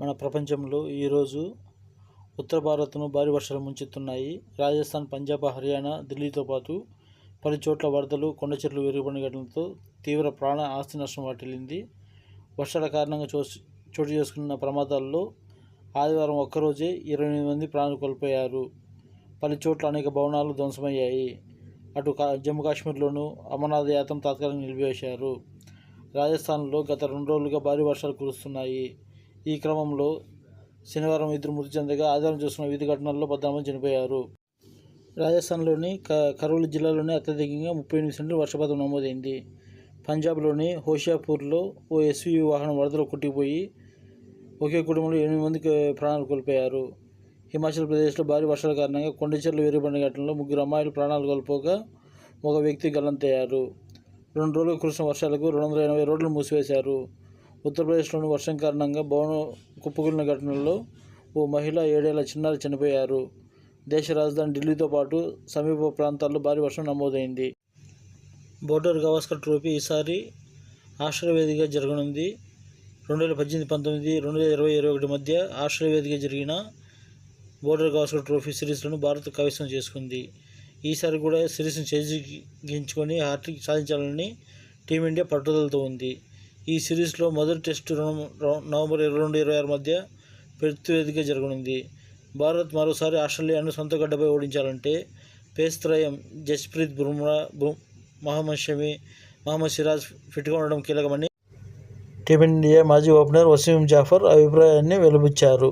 మన ప్రపంచంలో ఈరోజు ఉత్తర భారత్ను భారీ వర్షాలు ముంచెత్తున్నాయి. రాజస్థాన్ పంజాబ్ హర్యానా ఢిల్లీతో పాటు పలు చోట్ల వరదలు కొండ చెట్లు విరిగిపడిన ఘటనలతో తీవ్ర ప్రాణ ఆస్తి నష్టం వాటిల్లింది. వర్షాల కారణంగా చో చోటు చేసుకున్న ప్రమాదాల్లో ఆదివారం ఒక్కరోజే ఇరవై ఎనిమిది మంది ప్రాణాలు కోల్పోయారు. పలు చోట్ల అనేక భవనాలు ధ్వంసమయ్యాయి. అటు కా జమ్మూ కాశ్మీర్లోనూ అమర్నాథ్ యాత్ర తాత్కాలికంగా నిలిపివేశారు. రాజస్థాన్లో గత రెండు రోజులుగా భారీ వర్షాలు కురుస్తున్నాయి. ఈ క్రమంలో శనివారం ఇద్దరు మృతి చెందగా ఆదివారం చూసిన వివిధ ఘటనల్లో పద్నాలుగు మంది చనిపోయారు. రాజస్థాన్లోని క కరోలి జిల్లాలోనే అత్యధికంగా ముప్పై ఎనిమిది సెంట్లు వర్షపాతం నమోదైంది. పంజాబ్లోని హోషియాపూర్లో ఓ ఎస్యూవీ వాహనం వరదలో కొట్టిపోయి ఒకే కుటుంబంలో ఎనిమిది మంది ప్రాణాలు కోల్పోయారు. హిమాచల్ ప్రదేశ్లో భారీ వర్షాల కారణంగా కొండచెర్లు చెట్లు ఘటనలో ముగ్గురు అమ్మాయిలు ప్రాణాలు కోల్పోగా ఒక వ్యక్తి గల్లంతయ్యారు రెండు రోజులు కురిసిన వర్షాలకు రెండు వందల ఎనభై రోడ్లు మూసివేశారు. ఉత్తరప్రదేశ్లోని వర్షం కారణంగా భవనం కుప్పకూలిన ఘటనలో ఓ మహిళ ఏడేళ్ళ చిన్నారి చనిపోయారు. దేశ రాజధాని ఢిల్లీతో పాటు సమీప ప్రాంతాల్లో భారీ వర్షం నమోదైంది. బోర్డర్ గవాస్కర్ ట్రోఫీ ఈసారి ఆశ్రయవేదిగా జరగనుంది. రెండు వేల పద్దెనిమిది పంతొమ్మిది రెండు వేల ఇరవై ఇరవై ఒకటి మధ్య ఆశ్రయవేదిగా జరిగిన బోర్డర్ గవాస్కర్ ట్రోఫీ సిరీస్లను భారత్ కైవసం చేసుకుంది. ఈసారి కూడా సిరీస్ను చేజిగించుకొని హ్యాట్రిక్ సాధించాలని టీమిండియా పట్టుదలతో ఉంది. ఈ సిరీస్లో మొదటి టెస్టు నవంబర్ ఇరవై రెండు ఇరవై ఆరు మధ్య పెర్త్ వేదికగా జరగనుంది. భారత్ మరోసారి ఆస్ట్రేలియాను సొంత గడ్డపై ఓడించాలంటే పేస్ త్రయం జస్ప్రీత్ బుమ్రా మహమ్మద్ షమి మహమ్మద్ సిరాజ్ ఫిట్గా ఉండడం కీలకమని టీమిండియా మాజీ ఓపెనర్ వసీం జాఫర్ అభిప్రాయాన్ని వెలుబుచ్చారు.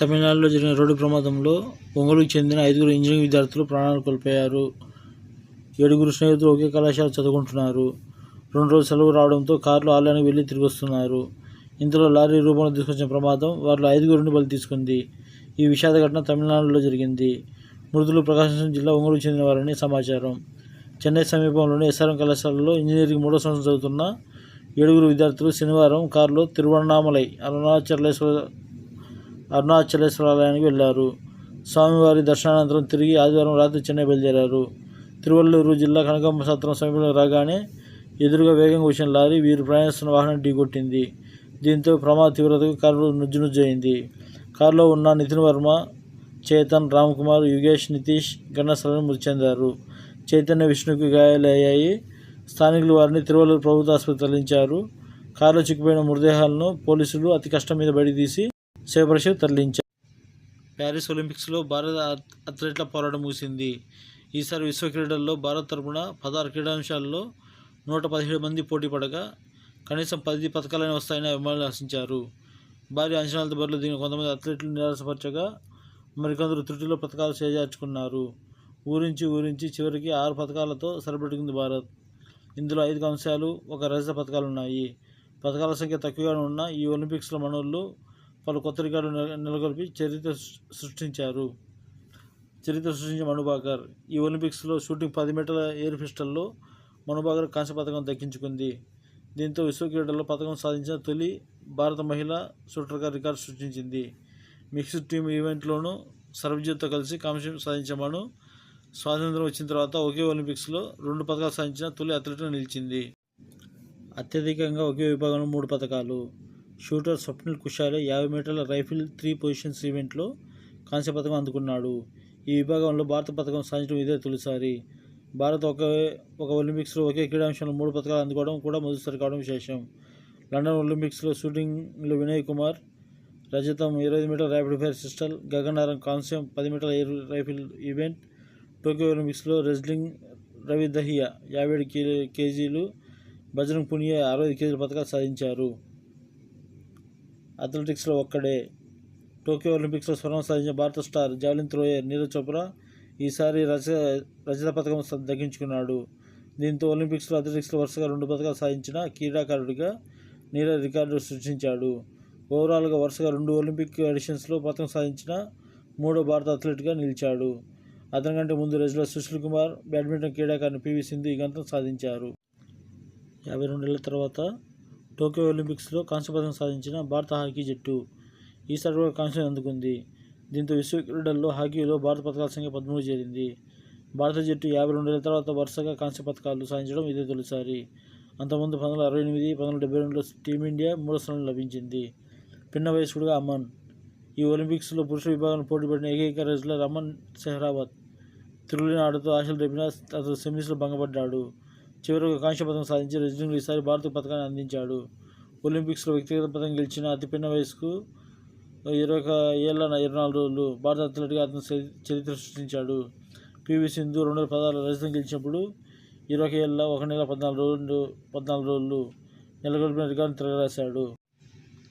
తమిళనాడులో జరిగిన రోడ్డు ప్రమాదంలో ఒంగోలుకు చెందిన ఐదుగురు ఇంజనీరింగ్ విద్యార్థులు ప్రాణాలు కోల్పోయారు. ఏడుగురు స్నేహితులు ఒకే కళాశాల చదువుకుంటున్నారు. రెండు రోజులు సెలవు రావడంతో కారులో ఆలయానికి వెళ్ళి తిరిగి వస్తున్నారు. ఇంతలో లారీ రూపంలో తీసుకొచ్చిన ప్రమాదం వారిలో ఐదుగురిని బలి తీసుకుంది. ఈ విషాద ఘటన తమిళనాడులో జరిగింది. మృతులు ప్రకాశం జిల్లా ఒంగోలు చెందిన వారని సమాచారం. చెన్నై సమీపంలోని ఎస్ఆర్ఎం కళాశాలలో ఇంజనీరింగ్ మూడో సంవత్సరం చదువుతున్న ఏడుగురు విద్యార్థులు శనివారం కారులో తిరువణామలై అరుణాచలేశ్వర అరుణాచలేశ్వర ఆలయానికి వెళ్ళారు. స్వామివారి దర్శనానంతరం తిరిగి ఆదివారం రాత్రి చెన్నై బయలుదేరారు. తిరువల్లూరు జిల్లా కనకమ్మ సత్రం సమీపంలో రాగానే ఎదురుగా వేగంగా వచ్చిన లారీ వీరు ప్రయాణిస్తున్న వాహనం ఢీకొట్టింది. దీంతో ప్రమాద తీవ్రతకు కారు నుజ్జునుజ్జయింది. కారులో ఉన్న నితిన్ వర్మ చేతన్ రామ్ కుమార్ యుగేష్ నితీష్ ఘటనాస్థలంలో మృతి చెందారు. చైతన్య విష్ణుకు గాయాలయ్యాయి. స్థానికులు వారిని తిరువల్లూరు ప్రభుత్వ ఆసుపత్రి తరలించారు. కారులో చిక్కుపోయిన మృతదేహాలను పోలీసులు అతి కష్టం మీద బయట తీసి శివపరిషత్ తరలించారు. ప్యారిస్ ఒలింపిక్స్లో భారత అథ్లెట్ల పోరాటం ముగిసింది. ఈసారి విశ్వ క్రీడల్లో భారత్ తరపున పదహారు క్రీడాంశాల్లో నూట పదిహేడు మంది పోటీ పడగా కనీసం పది పథకాలనే వస్తాయని అభిమానులు ఆశించారు. భారీ అంచనాలతో బదులు దిగిన కొంతమంది అథ్లెట్లు నిరాశపరచగా మరికొందరు త్రుటిలో పథకాలు చేజార్చుకున్నారు. ఊరించి ఊరించి చివరికి ఆరు పథకాలతో సరిపెట్టుకుంది భారత్. ఇందులో ఐదు అంశాలు ఒక రజత పథకాలు ఉన్నాయి పథకాల సంఖ్య తక్కువగానే ఉన్న ఈ ఒలింపిక్స్లో మనోళ్ళు పలు కొత్త రికార్డులు నెలకొల్పి చరిత్ర సృష్టించారు. చరిత్ర సృష్టించిన మనుబాకర్ ఈ ఒలింపిక్స్లో షూటింగ్ పది మీటర్ల ఎయిర్ పిస్టల్లో మనుబాకర్ కాంస్య పథకం దక్కించుకుంది. దీంతో విశ్వ క్రీడల్లో పథకం సాధించిన తొలి భారత మహిళ షూటర్గా రికార్డు సృష్టించింది. మిక్స్డ్ టీమ్ ఈవెంట్లోనూ సర్వజిత్తో కలిసి కాంస్యం సాధించమను స్వాతంత్రం వచ్చిన తర్వాత ఒకే ఒలింపిక్స్లో రెండు పథకాలు సాధించిన తొలి అథ్లెట్గా నిలిచింది. అత్యధికంగా ఒకే విభాగంలో మూడు పథకాలు. షూటర్ స్వప్నిల్ కుషాలే యాభై మీటర్ల రైఫిల్ త్రీ పొజిషన్స్ ఈవెంట్లో కాంస్య పథకం అందుకున్నాడు. ఈ విభాగంలో భారత పథకం సాధించడం ఇదే తొలిసారి. భారత్ ఒక ఒక ఒలింపిక్స్లో ఒకే క్రీడాంశంలో మూడు పథకాలు అందుకోవడం కూడా మొదటిసారి కావడం విశేషం. లండన్ ఒలింపిక్స్లో షూటింగ్లో వినయ్ కుమార్ రజతం ఇరవై మీటర్ల ర్యాపిడ్ ఫైర్ సిస్టల్ గగనారం కాంస్యం పది మీటర్ల ఎయిర్ రైఫిల్ ఈవెంట్ టోక్యో ఒలింపిక్స్లో రెజ్లింగ్ రవి దహియా యాభై ఏడు కే కేజీలు బజరంగ్ పునియా అరవై ఐదు కేజీల పథకాలు సాధించారు. అథ్లెటిక్స్లో ఒక్కడే. టోక్యో ఒలింపిక్స్లో స్వర్ణం సాధించిన భారత star javelin thrower Neeraj Chopra ఈసారి రజ రజత పథకం దక్కించుకున్నాడు. దీంతో ఒలింపిక్స్లో అథ్లెటిక్స్లో వరుసగా రెండు పథకాలు సాధించిన క్రీడాకారుడిగా నీరజ్ రికార్డు సృష్టించాడు. ఓవరాల్గా వరుసగా రెండు ఒలింపిక్ ఎడిషన్స్లో పథకం సాధించిన మూడో భారత అథ్లెట్గా నిలిచాడు. అతనికంటే ముందు రెజ్లర్ సుశీల్ కుమార్ బ్యాడ్మింటన్ క్రీడాకారుని పివి సింధు ఈ గంతం సాధించారు. యాభై రెండేళ్ళ తర్వాత టోక్యో ఒలింపిక్స్లో కాంస్య పథకం సాధించిన భారత హాకీ జట్టు ఈసారి కూడా కాంస్యం అందుకుంది. దీంతో విశ్వ క్రీడల్లో హాకీలో భారత పథకాల సంఖ్య పదమూడు చేరింది. భారత జట్టు యాభై రెండేళ్ళ తర్వాత వరుసగా కాంస్య పథకాలు సాధించడం ఇదే తొలిసారి. అంతకుముందు పంతొమ్మిది అరవై ఎనిమిది పంతొమ్మిది డెబ్బై రెండులో టీమిండియా మూడో స్థానం లభించింది. పిన్న వయస్కుడుగా అమన్. ఈ ఒలింపిక్స్లో పురుష విభాగంలో పోటీపడిన ఏకైక రెజ్లర్ అమన్ సెహ్రావత్ తిరుగులేని ఆటతో ఆశలు రేపిన అతను సెమీస్లో భంగపడ్డాడు. చివరకు కాంస్య పథకం సాధించి రెజ్లింగ్లో ఈసారి భారత పథకాన్ని అందించాడు. ఒలింపిక్స్లో వ్యక్తిగత పథకం గెలిచిన అతి పిన్న వయసుకు ఇరవై ఒక ఏళ్ళ ఇరవై నాలుగు రోజులు భారత అథ్లెట్గా అతను చరిత్ర సృష్టించాడు. పివి సింధు రెండు వేల పదహారు రజతం గెలిచినప్పుడు ఇరవై ఒక ఏళ్ళ ఒక నెల పద్నాలుగు రోజులు పద్నాలుగు రోజులు నెలకొల్పిన రికార్డు తిరగరాశాడు.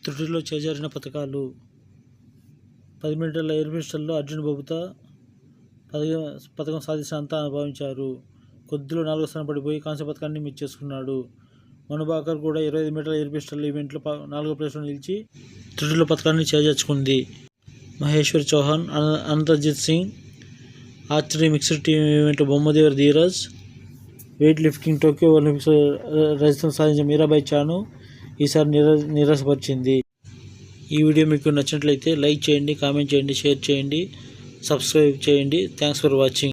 త్రుటిలో చేజారిన పథకాలు పది మీటర్ల ఎయిర్ పిస్టల్లో అర్జున్ బబుతా పథకం పథకం సాధించినంతా అనుభవించారు కొద్దిలో నాలుగో స్థానం పడిపోయి కాంస్య పథకాన్ని మిస్ చేసుకున్నాడు. మనుబాకర్ కూడా ఇరవై ఐదు మీటర్ల ఎయిర్ పిస్టల్ ఈవెంట్లో నాలుగో ప్లేస్లో నిలిచి త్రుటిలో పథకాన్ని చేజార్చుకుంది మహేశ్వర్ చౌహాన్ అన- Singh archery mixed team event Bommadevar Dhiraj weightlifting Tokyo Olympics రజతం సాధించిన మీరాబాయి చాను ఈసారి నిర నిరాశపరిచింది. ఈ వీడియో మీకు నచ్చినట్లయితే లైక్ చేయండి కామెంట్ చేయండి షేర్ చేయండి సబ్స్క్రైబ్ చేయండి. Thanks for watching.